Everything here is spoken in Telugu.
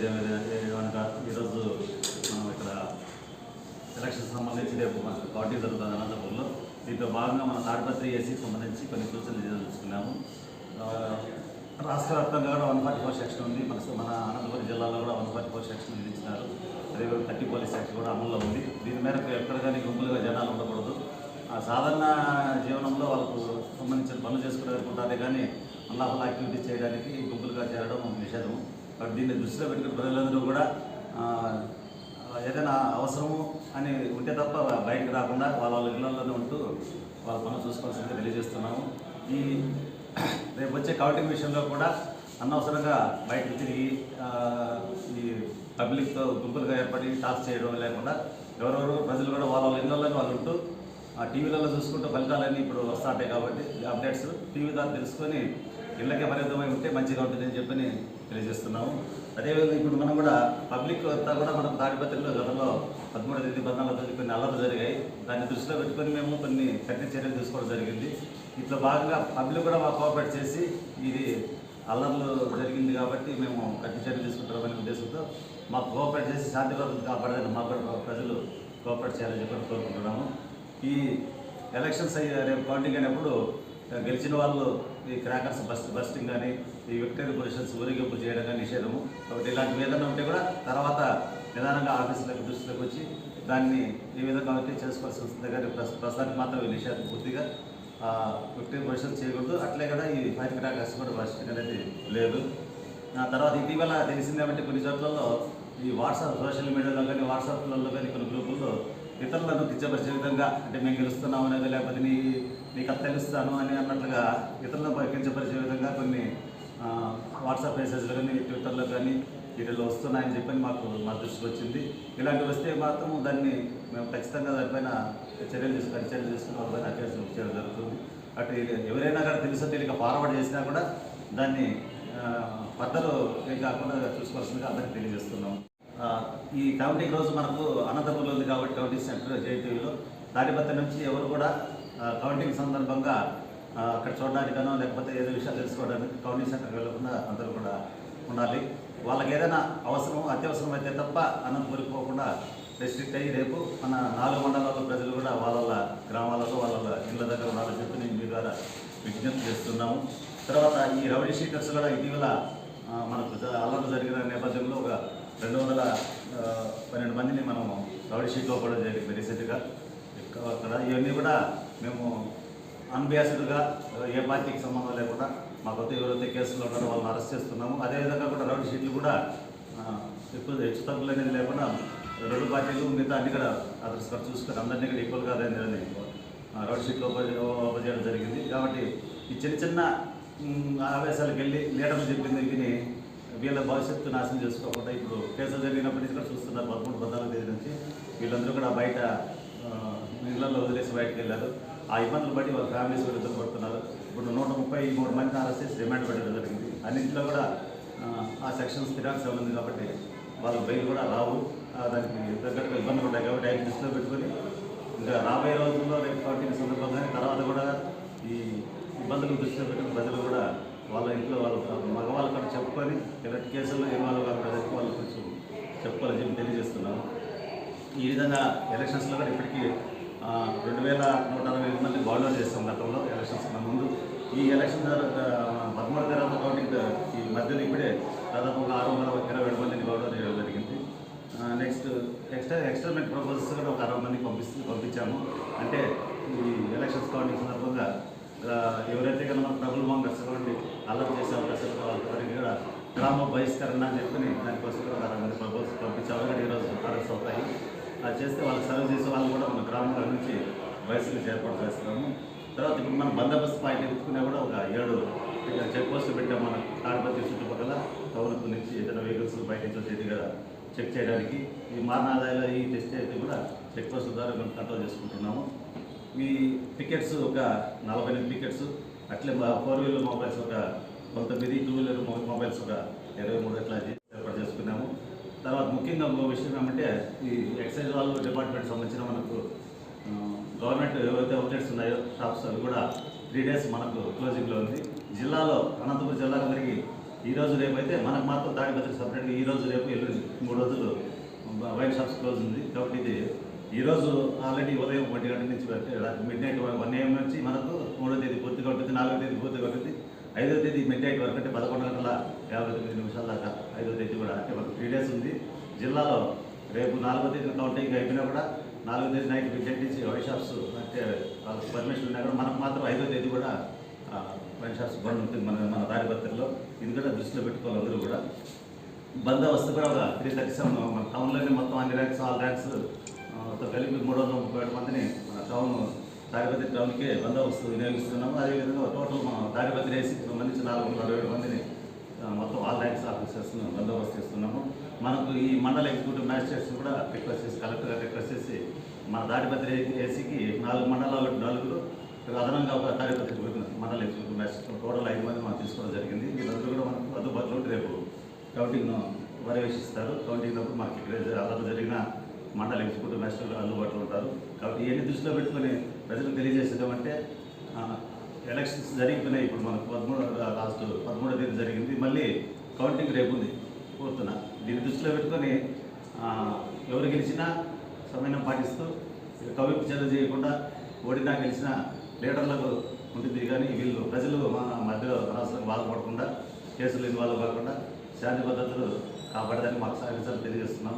తెలియజేయడం ఈరోజు మనం ఇక్కడ ఎలక్షన్ సంబంధించి రేపు మనకు కౌంటింగ్ జరుగుతుంది అనంతపురంలో. దీంట్లో భాగంగా మన తాడిపత్రి ఏసీ సంబంధించి కొన్ని సూచనలు తెలుసుకున్నాము రాష్ట్ర వ్యాప్తంగా కూడా వన్ ఫార్టీ ఫోర్ సెక్షన్ ఉంది. మన మన అనంతపురం జిల్లాలో కూడా వన్ ఫార్టీ ఫోర్ సెక్షన్ విధించినారు. అదేవిధంగా థర్టీ పోలీస్ సెక్షన్ కూడా అమల్లో ఉంది. దీని మేరకు ఎక్కడ కానీ గుంపులుగా జనాలు ఉండకూడదు. ఆ సాధారణ జీవనంలో వాళ్ళకు సంబంధించిన పనులు చేసుకునే ఉంటుందే కానీ అల్లాహల్ యాక్టివిటీ చేయడానికి గుంపులుగా చేరడం నిషేధం బట్ దీన్ని దృష్టిలో పెట్టుకుని ప్రజలందరూ కూడా ఏదైనా అవసరము అని ఉంటే తప్ప బయటకు రాకుండా వాళ్ళ వాళ్ళ ఇళ్ళలోనే ఉంటూ వాళ్ళ పనులు చూసుకోవాల్సిందిగా తెలియజేస్తున్నాము. ఈ రేపు వచ్చే కౌంటింగ్ విషయంలో కూడా అనవసరంగా బయటకు తిరిగి ఈ పబ్లిక్తో గుంపులుగా ఏర్పడి టాస్క్ చేయడం లేకుండా ఎవరెవరు ప్రజలు కూడా వాళ్ళ వాళ్ళ ఇళ్ళలోనే వాళ్ళు ఉంటూ ఆ టీవీలలో చూసుకుంటూ ఫలితాలన్నీ ఇప్పుడు వస్తుంటాయి కాబట్టి అప్డేట్స్ టీవీ ద్వారా తెలుసుకొని ఇళ్ళకే పరిమితమై ఉంటే మంచిగా ఉంటుందని చెప్పని తెలియజేస్తున్నాము. అదేవిధంగా ఇప్పుడు మనం కూడా పబ్లిక్ అంతా కూడా మనం తాడిపత్రిలో గతంలో పదమూడు తేదీ పద్నాలుగు తేదీ కొన్ని అల్లర్లు జరిగాయి. దాన్ని దృష్టిలో పెట్టుకొని మేము కొన్ని కఠిన చర్యలు తీసుకోవడం జరిగింది. ఇట్లా భాగంగా పబ్లిక్ కూడా మాకు కోఆపరేట్ చేసి ఇది అల్లర్లు జరిగింది కాబట్టి మేము కఠిన చర్యలు తీసుకుంటామనే ఉద్దేశంతో మాకు కోఆపరేట్ చేసి శాంతి భద్రత కాపాడదని మాకు కూడా ప్రజలు కోఆపరేట్ చేయాలని చెప్పి కోరుకుంటున్నాము. ఈ ఎలక్షన్స్ అయ్యే రేపు కౌంటింగ్ అయినప్పుడు గెలిచిన వాళ్ళు ఈ క్రాకర్స్ బస్ బస్టింగ్ కానీ ఈ విక్టరీ పొజిషన్స్ ఊరేగింపు చేయడం కానీ నిషేధము. కాబట్టి ఇలాంటివి ఏదైనా ఉంటే కూడా తర్వాత నిదానంగా ఆఫీసులకు దృష్టిలోకి వచ్చి దాన్ని ఏ విధంగా ఉంటే చేసుకోవాల్సి వస్తుంది కానీ ప్రస్తుతానికి మాత్రం ఈ నిషేధం పూర్తిగా విక్టరీ పొజిషన్స్ చేయకూడదు. అట్లే కూడా ఈ ఫైర్ క్రాకర్స్ కూడా బస్టింగ్ అనేది లేదు. ఆ తర్వాత ఇటీవల తెలిసిందేమంటే కొన్ని చోట్లలో ఈ వాట్సాప్ సోషల్ మీడియాలో కానీ వాట్సాప్లలో కానీ కొన్ని గ్రూపుల్లో ఇతరులను కించపరిచే విధంగా అంటే మేము గెలుస్తున్నాం అనేది లేకపోతే నీ నీకు అది తెలుస్తాను అని అన్నట్లుగా ఇతరులను కించపరిచే విధంగా కొన్ని వాట్సాప్ మెసేజ్లు కానీ ట్విట్టర్లో కానీ వీటిలో వస్తున్నాయని చెప్పని మాకు మా దృష్టికి వచ్చింది. ఇలాంటివి వస్తే మాత్రం దాన్ని మేము ఖచ్చితంగా దానిపైన చర్యలు తీసుకొని చర్యలు తీసుకుని వాళ్ళపైన కేసులు చేయడం జరుగుతుంది. అటు ఎవరైనా కూడా తెలుసో తెలియక ఫార్వర్డ్ చేసినా కూడా దాన్ని పద్ధతులు ఏం కాకుండా చూసుకోవాల్సిందిగా అందరికీ తెలియజేస్తున్నాం ఈ కౌంటింగ్ రోజు మనకు అనంతపురంలో ఉంది కాబట్టి కౌంటింగ్ సెంటర్ జేటీవీలో తాడిపత్రి నుంచి ఎవరు కూడా కౌంటింగ్ సందర్భంగా అక్కడ చూడడానికనో లేకపోతే ఏదో విషయాలు తెలుసుకోవడానికి కౌంటింగ్ సెంటర్కి వెళ్ళకుండా అందరూ కూడా ఉండాలి. వాళ్ళకి ఏదైనా అవసరం అత్యవసరం అయితే తప్ప అనంతపురికి పోకుండా రెస్ట్రిక్ట్ అయ్యి రేపు మన నాలుగు మండలాల్లో ప్రజలు కూడా వాళ్ళ గ్రామాలలో వాళ్ళ ఇళ్ళ దగ్గర ఉండాలని చెప్పి నేను మీ ద్వారా విజ్ఞప్తి చేస్తున్నాము. తర్వాత ఈ రౌడీ షీటర్స్ కూడా ఇటీవల మనకు అల్లర్లు జరిగిన నేపథ్యంలో ఒక రెండు వందల పన్నెండు మందిని మనం రౌడీ షీట్లో కూడా జరిగింది రీసెంట్గా అక్కడ ఇవన్నీ కూడా మేము అన్బియాసిడ్గా ఏ పార్టీకి సంబంధం లేకుండా మాకైతే ఎవరైతే కేసులు ఉన్నారో వాళ్ళని అరెస్ట్ చేస్తున్నాము. అదేవిధంగా కూడా రౌడీ షీట్లు కూడా ఎక్కువ హెచ్చు తగ్గులు అనేది లేకుండా రెండు పార్టీలు మిగతా అన్ని కూడా అదర్స్ కూడా చూసుకొని అందరినీ కూడా ఈక్వల్గా అనేది రౌడీ షీట్లో ఓపెన్ చేయడం జరిగింది. కాబట్టి ఈ చిన్న చిన్న ఆవేశాలకు వెళ్ళి లీడర్లు చెప్పింది విని వీళ్ళ భవిష్యత్తు నాశనం చేసుకోకుండా ఇప్పుడు కేసులు జరిగినప్పటి నుంచి కూడా చూస్తున్నారు పదమూడు పద్నాలుగు తేదీ నుంచి. వీళ్ళందరూ కూడా బయట ఆ, ఇళ్ళలో వదిలేసి బయటకు వెళ్ళారు. ఆ ఇబ్బందులు బట్టి వాళ్ళ ఫ్యామిలీస్ కూడా ఇబ్బంది పడుతున్నారు. ఇప్పుడు నూట ముప్పై మూడు మందిని అరెస్ట్ చేసి రిమాండ్ పెట్టడం జరిగింది. అన్నింటిలో కూడా ఆ, సెక్షన్ సెక్షన్స్ తిరాల్సి ఉంది కాబట్టి వాళ్ళ బయలు కూడా రావు. దానికి తగ్గట్టుగా ఇబ్బందులు ఉంటాయి కాబట్టి ఆయన దృష్టిలో పెట్టుకొని ఇంకా రాబోయే రోజుల్లో రేపు పార్టీ సందర్భంగా తర్వాత కూడా ఈ ఇబ్బందులు దృష్టిలో పెట్టుకుని ప్రజలు కూడా వాళ్ళ ఇంట్లో వాళ్ళ మగవాళ్ళు కూడా చెప్పుకొని ఇలాంటి కేసుల్లో ఇన్వాల్వ్ కాకుండా వాళ్ళు కొంచెం చెప్పుకోవాలని చెప్పి తెలియజేస్తున్నాము ఈ విధంగా ఎలక్షన్స్లో కూడా ఇప్పటికీ రెండు వేల నూట అరవై ఐదు మంది బాల్డర్ చేస్తాం గతంలో ఎలక్షన్స్ ముందు. ఈ ఎలక్షన్ తర్వాత పదమూడు తర్వాత కౌంటింగ్ ఈ మధ్యలో ఇప్పుడే దాదాపు ఒక ఆరు వందల ఇరవై ఏడు మందిని బాల్డర్ చేయడం జరిగింది. నెక్స్ట్ ఎక్స్ట్రా ఎక్స్టర్మెంట్ ప్రపోజల్స్ కూడా ఒక అరవై మందికి పంపిస్తూ పంపించాము. అంటే ఈ ఎలక్షన్స్ కౌంటింగ్ సందర్భంగా ఎవరైతే కనుక మన డబుల్ మాంగర్స్ కాబట్టి అల్లరి చేసే అవకాశాలు వాళ్ళకి కూడా గ్రామ బహిష్కరణ అని చెప్పి దానికోసం కూడా ఒక మంది పంపించాము కానీ ఈరోజు ఆర్డర్స్ అవుతాయి. అది చేస్తే వాళ్ళకి సర్వ్ చేసే వాళ్ళు కూడా మన గ్రామాల నుంచి వయసులు ఏర్పాటు చేస్తున్నాము. తర్వాత ఇప్పుడు మనం బందోబస్తు పాయింట్ ఎత్తుకునే కూడా ఒక ఏడు చెక్ పోస్టులు పెట్టాం మన తాడిపత్రి చుట్టుపక్కల. టౌన్ నుంచి ఏదైనా వెహికల్స్ బయట నుంచి చెక్ చేయడానికి. ఈ మారణ ఆదాయాలు ఈ టెస్ట్ అయితే కూడా చెక్ పోస్ట్ ద్వారా మేము కంట్రోల్ చేసుకుంటున్నాము. ఈ టికెట్స్ ఒక నలభై ఎనిమిది టికెట్స్ అట్లే ఫోర్ వీలర్ మొబైల్స్ ఒక పంతొమ్మిది టూ వీలర్ మొబైల్స్ ఒక ఇరవై మూడు అట్లా ఏర్పాటు చేసుకున్నాము. తర్వాత ముఖ్యంగా ఇంకో విషయం ఏమంటే ఈ ఎక్సైజ్ వాళ్ళు డిపార్ట్మెంట్ సంబంధించిన మనకు గవర్నమెంట్ ఏవైతే అవుట్లెట్స్ ఉన్నాయో షాప్స్ అవి కూడా త్రీ డేస్ మనకు క్లోజింగ్లో ఉంది. జిల్లాలో అనంతపురం జిల్లాకు అందరికీ ఈ రోజు రేపు అయితే మనకు మాత్రం తాడిపత్రి సపరేట్గా ఈ రోజు రేపు ఎల్లుండి మూడు రోజులు వైన్ షాప్స్ క్లోజ్ ఉంది. కాబట్టి ఇది ఈరోజు ఆల్రెడీ ఉదయం ఒంటి గంట నుంచి పెట్టి మిడ్ నైట్ వన్ ఏఎం నుంచి మనకు మూడో తేదీ పూర్తిగా ఉంటుంది నాలుగో తేదీ పూర్తిగా ఉంటుంది ఐదో తేదీ మిడ్ నైట్ వరకు అంటే పదకొండు గంటల యాభై తొమ్మిది నిమిషాల దాకా ఐదో తేదీ కూడా అంటే మనకు త్రీ డేస్ ఉంది. జిల్లాలో రేపు నాలుగో తేదీ కౌంటింగ్ అయిపోయినా కూడా నాలుగో తేదీ నైట్ మిడ్ నైట్ నుంచి వైన్ షాప్స్ అంటే వాళ్ళకి పర్మిషన్ ఉన్నా కూడా మనకు మాత్రం ఐదో తేదీ కూడా ఆ, వైన్ షాప్స్ బంద్ ఉంటుంది మన మన దారిపత్రిలో ఇది కూడా దృష్టిలో పెట్టుకోవాలి అందరూ కూడా. బందోబస్తు కూడా ఒక త్రీ థర్టీ సెవెన్ మన టౌన్లోనే మొత్తం అన్ని ర్యాంక్స్ ఆల్ ర్యాంక్స్ మొత్తం కలిపి మూడు వందల ముప్పై ఏడు మందిని మన టౌన్ తాడిపత్రి టౌన్కే బందోబస్తు వినియోగిస్తున్నాము. అదేవిధంగా టోటల్ మనం తాడిపత్రి వేసి మంది నాలుగు వందల అరవై ఏడు మందిని మొత్తం ఆల్ ర్యాంక్స్ ఆఫీసర్స్ బందోబస్తు చేస్తున్నాము. మనకు ఈ మండల ఎగ్జిక్యూటివ్ మ్యాజిస్ట్రేట్స్ కూడా రిక్వెస్ట్ చేసి కలెక్టర్ గారు రిక్వెస్ట్ చేసి మన తాడిపత్రి ఏసీకి నాలుగు మండలాలు నలుగురు అదనంగా ఒక తాడిపత్రి గ్రూప్ మండల ఎగ్జిక్యూటివ్ మ్యాజిస్ట్రేట్ టోటల్ ఐదు మంది మనం తీసుకోవడం జరిగింది. వీళ్ళందరూ కూడా మనకు అందుబాటులో రేపు కౌంటింగ్ పర్యవేక్షిస్తారు. కౌంటింగ్ అప్పుడు మనకి ఇక్కడ అదనపు జరిగిన మండల ఎగ్జిక్యూటివ్ మ్యాజిస్ట్రేట్ అందుబాటులో ఉంటారు. కాబట్టి ఇవన్నీ దృష్టిలో పెట్టుకొని ప్రజలకు తెలియజేసేదేమంటే ఎలక్షన్స్ జరుగుతున్నాయి ఇప్పుడు మనకు పదమూడు లాస్ట్ పదమూడో తేదీ జరిగింది. మళ్ళీ కౌంటింగ్ రేపు ఉంది పోతున్నా దీన్ని దృష్టిలో పెట్టుకొని ఎవరు గెలిచినా సమయం పాటిస్తూ కవింపు చర్య చేయకుండా ఓడినా గెలిచిన లీడర్లకు ఉంటుంది. కానీ వీళ్ళు ప్రజలు మన మధ్యలో అనవసరం బాధపడకుండా కేసులు ఇన్వాల్వ్ కాకుండా శాంతి భద్రతలు కాపాడదని మాకు సహకరించాలని తెలియజేస్తున్నాము.